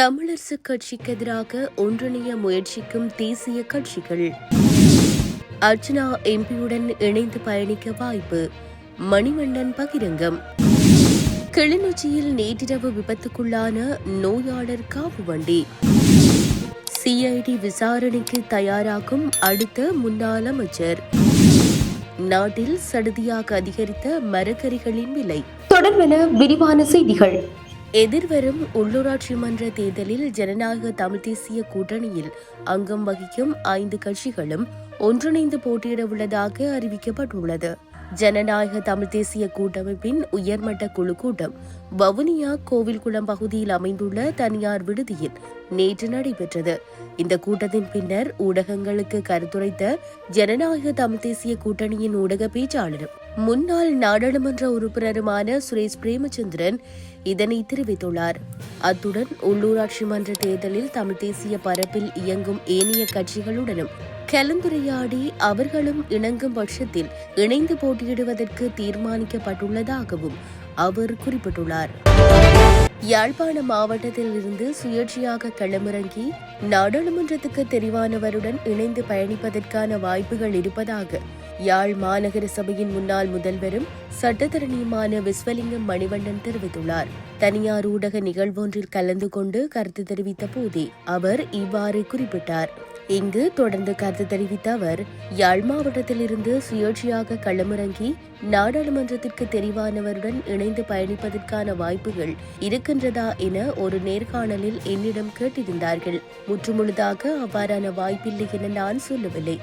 தமிழரசு கட்சிக்கு எதிராக ஒன்றிணைய முயற்சிக்கும் தேசிய கட்சிகள். அர்ச்சனா எம்பியுடன் இணைந்து பயணிக்க வாய்ப்பு. மணிவண்ணன் பகிரங்கம். கிளிநொச்சியில் நேற்றிரவு விபத்துக்குள்ளான நோயாளர் காவு வண்டி. சிஐடி விசாரணைக்கு தயாராகும் அடுத்த முன்னாள் அமைச்சர். நாட்டில் சடுதியாக அதிகரித்த மரக்கறிகளின் விலை. தொடர்பென விரிவான செய்திகள். எதிர்வரும் உள்ளூராட்சி மன்ற தேர்தலில் ஜனநாயக தமிழ் தேசிய கூட்டணியில் அங்கம் வகிக்கும் ஐந்து கட்சிகளும் ஒன்றிணைந்து போட்டியிட உள்ளதாக அறிவிக்கப்பட்டுள்ளது. ஜனநாயக தமிழ் தேசிய கூட்டமைப்பின் உயர்மட்ட குழு கூட்டம் வவுனியா கோவில்குளம் பகுதியில் அமைந்துள்ள தனியார் விடுதியில் நேற்று நடைபெற்றது. இந்த கூட்டத்தின் பின்னர் ஊடகங்களுக்கு கருத்துரைத்த ஜனநாயக தமிழ் தேசிய கூட்டணியின் ஊடக பேச்சாளரும் முன்னாள் நாடாளுமன்ற உறுப்பினருமான சுரேஷ் பிரேமச்சந்திரன் இதனை தெரிவித்துள்ளார். அத்துடன் உள்ளூராட்சி மன்ற தேர்தலில் தமிழ் தேசிய பரப்பில் இயங்கும் ஏனைய கட்சிகளுடனும் கலந்துரையாடி அவர்களும் இணங்கும் பட்சத்தில் இணைந்து போட்டியிடுவதற்கு தீர்மானிக்கப்பட்டுள்ளதாகவும் அவர் குறிப்பிட்டுள்ளார். யாழ்ப்பாண மாவட்டத்தில் இருந்து சுயேட்சையாக களமிறங்கி நாடாளுமன்றத்துக்கு தெரிவானவருடன் இணைந்து பயணிப்பதற்கான வாய்ப்புகள் இருப்பதாக யாழ் மாநகர சபையின் முன்னாள் முதல்வரும் சட்டத்தரணியுமான விஸ்வலிங்கம் மணிவண்ணன் தெரிவித்துள்ளார். தனியார் ஊடக நிகழ்வொன்றில் கலந்து கொண்டு கருத்து தெரிவித்த போதே அவர் இவ்வாறு குறிப்பிட்டார். இங்கு தொடர்ந்து கருத்து தெரிவித்த அவர் யாழ் மாவட்டத்திலிருந்து சுயேட்சையாக களமிறங்கி நாடாளுமன்றத்திற்கு தெரிவானவருடன் இணைந்து பயணிப்பதற்கான வாய்ப்புகள் இருக்கின்றதா என ஒரு நேர்காணலில் என்னிடம் கேட்டிருந்தார்கள். முற்றுமுழுதாக அவ்வாறான வாய்ப்பில்லை என நான் சொல்லவில்லை.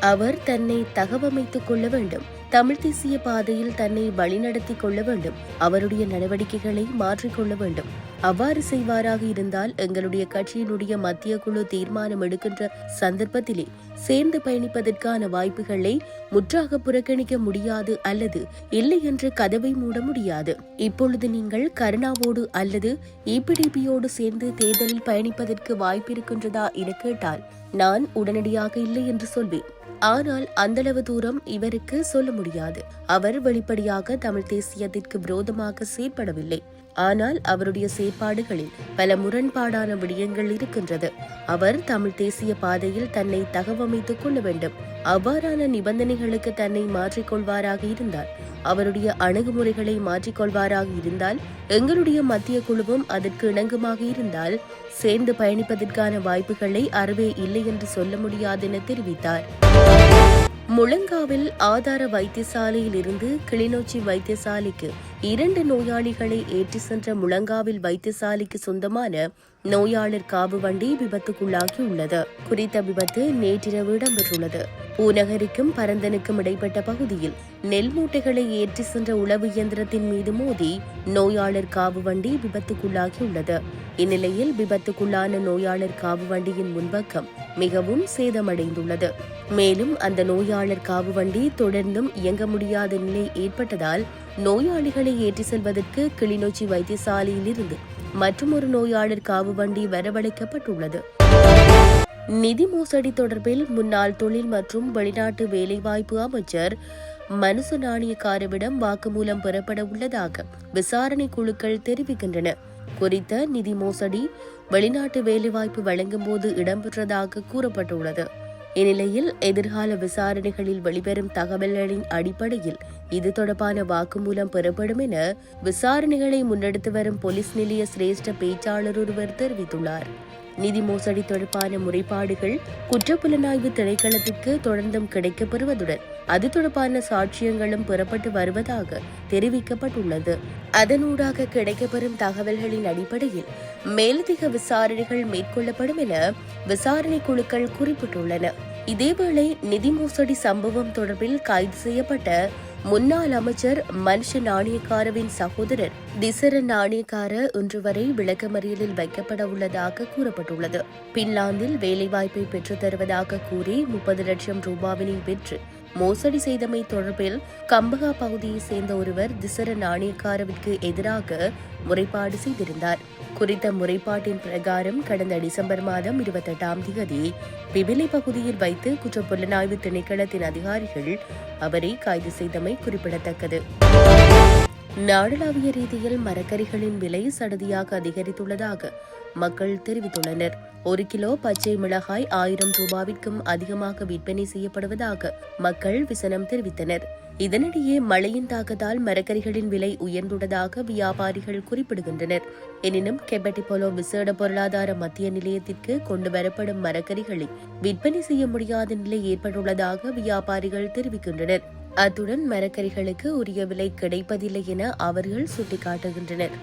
அவர் தன்னை தகவமைத்துக் கொள்ள வேண்டும். தமிழ் தேசிய பாதையில் தன்னை வழிநடத்திக் கொள்ள வேண்டும். அவருடைய நடவடிக்கைகளை மாற்றிக்கொள்ள வேண்டும். அவ்வாறு செய்வாராக இருந்தால் எங்களுடைய கட்சியினுடைய மத்திய குழு தீர்மானம் எடுக்கின்ற சந்தர்ப்பத்திலே சேர்ந்து பயணிப்பதற்கான வாய்ப்புகளை முற்றாக புறக்கணிக்க முடியாது அல்லது இல்லை என்று கதவை மூட முடியாது. இப்பொழுது நீங்கள் கருணாவோடு அல்லது இபிடிபியோடு சேர்ந்து தேர்தலில் பயணிப்பதற்கு வாய்ப்பு இருக்கின்றதா என கேட்டால் நான் உடனடியாக இல்லை என்று சொல்வேன். ஆனால் அந்தளவு தூரம் இவருக்கு சொல்ல முடியாது. அவர் வெளிப்படையாக தமிழ் தேசியத்திற்கு விரோதமாக செயற்படவில்லை. ஆனால் அவருடைய செயற்பாடுகளில் பல முரண்பாடான விடயங்கள் இருக்கின்றது. அவர் தமிழ் தேசிய பாதையில் தன்னை தகவமைத்துக் கொள்ள வேண்டும். அவ்வாறான நிபந்தனைகளுக்கு தன்னை மாற்றிக்கொள்வாராக இருந்தால் அவருடைய அணுகுமுறைகளை மாற்றிக்கொள்வாராக இருந்தால் எங்களுடைய மத்திய குழுவும் அதற்கு இணங்குமாக இருந்தால் சேர்ந்து பயணிப்பதற்கான வாய்ப்புகளை அறவே இல்லை என்று சொல்ல முடியாது என தெரிவித்தார். முழங்காவில் ஆதார வைத்தியசாலையில் இருந்து கிளிநொச்சி வைத்தியசாலைக்கு இரண்டு நோயாளிகளை ஏற்றி சென்ற முழங்காவில் வைத்தியசாலைக்கு சொந்தமான நோயாளர் காவு வண்டி விபத்துக்குள்ளாகியுள்ளது. குறித்த விபத்து நேற்றிரவு இடம்பெற்றுள்ளது. பூநகரிக்கும் பரந்தனுக்கும் இடைப்பட்ட பகுதியில் நெல் மூட்டைகளை ஏற்றி சென்ற உளவு இயந்திரத்தின் மீது மோதி நோயாளர் காவு வண்டி விபத்துக்குள்ளாகியுள்ளது. இந்நிலையில் விபத்துக்குள்ளான நோயாளர் காவு வண்டியின் முன்பக்கம் மிகவும் சேதமடைந்துள்ளது. மேலும் அந்த நோயாளர் காவு வண்டி தொடர்ந்தும் இயங்க முடியாத நிலை ஏற்பட்டதால் நோயாளிகளை ஏற்றி செல்வதற்கு கிளிநொச்சி வைத்தியசாலையில் இருந்து ஒரு நோயாளர் காவு வண்டி வரவழைக்கப்பட்டுள்ளது. நிதி மோசடி தொடர்பில் முன்னாள் தொழில் மற்றும் வெளிநாட்டு வேலைவாய்ப்பு அமைச்சர் மனுசு நாணயக்காரவிடம் வாக்குமூலம் பெறப்பட உள்ளதாக விசாரணை குழுக்கள் தெரிவிக்கின்றன. குறித்த நிதி மோசடி வெளிநாட்டு வேலைவாய்ப்பு வழங்கும் போது இடம்பெற்றதாக கூறப்பட்டுள்ளது. இந்நிலையில் எதிர்கால விசாரணைகளில் வெளிவரும் தகவல்களின் அடிப்படையில் இது தொடர்பான வாக்குமூலம் பெறப்படும் என விசாரணைகளை முன்னெடுத்து வரும் போலீஸ் நிலைய சிரேஷ்ட பேச்சாளர் ஒருவர் தெரிவித்துள்ளார். நிதி மோசடி தொடர்பான முறைப்பாடுகள் குற்றப்புலனாய்வு திணைக்களத்திற்கு தொடர்ந்தும் கிடைக்கப்பெறுவதுடன் அது தொடர்பான சாட்சியங்களும் பெறப்பட்டு வருவதாக தெரிவிக்கப்பட்டுள்ளது. அதனூடாக கிடைக்கப்பெறும் தகவல்களின் அடிப்படையில் மேலதிக விசாரணைகள் மேற்கொள்ளப்படும் என விசாரணை குழுக்கள் குறிப்பிட்டுள்ளன. இதேவேளை நிதி மோசடி சம்பவம் தொடர்பில் கைது செய்யப்பட்ட முன்னாள் அமைச்சர் மனுஷ நாணயக்காரவின் சகோதரர் திசர நாணயக்கார இன்று வரை விளக்கமறியலில் வைக்கப்பட உள்ளதாக கூறப்பட்டுள்ளது. பின்லாந்தில் வேலைவாய்ப்பை பெற்றுத் தருவதாக கூறி முப்பது லட்சம் ரூபாவினை பெற்று மோசடி செய்தமை தொடர்பில் கம்பகா பகுதியைச் சேர்ந்த ஒருவர் திசர நாணயக்காரவிற்கு எதிராக முறைப்பாடு செய்திருந்தார். குறித்த முறைப்பாட்டின் பிரகாரம் கடந்த டிசம்பர் மாதம் இருபத்தெட்டாம் தேதி பிபிலி பகுதியில் வைத்து குற்றப்புலனாய்வு திணைக்களத்தின் அதிகாரிகள் அவரை கைது செய்தமை குறிப்பிடத்தக்கது. நாடளாவிய ரீதியில் மரக்கறிகளின் விலை சடதியாக அதிகரித்துள்ளதாக மக்கள் தெரிவித்துள்ளனர். ஒரு கிலோ பச்சை மிளகாய் ஆயிரம் ரூபாவிற்கும் அதிகமாக விற்பனை செய்யப்படுவதாக மக்கள் விசனம் தெரிவித்தனர். இதனிடையே மழையின் தாக்கத்தால் மரக்கறிகளின் விலை உயர்ந்துள்ளதாக வியாபாரிகள் குறிப்பிடுகின்றனர். எனினும் கெபட்டிபோலோ விசேட பொருளாதார மத்திய நிலையத்திற்கு கொண்டு வரப்படும் மரக்கறிகளை விற்பனை செய்ய முடியாத நிலை ஏற்பட்டுள்ளதாக வியாபாரிகள் தெரிவிக்கின்றனர். அத்துடன் மரக்கறிகளுக்கு உரிய விலை கிடைப்பதில்லை என அவர்கள் சுட்டிக்காட்டுகின்றனர்.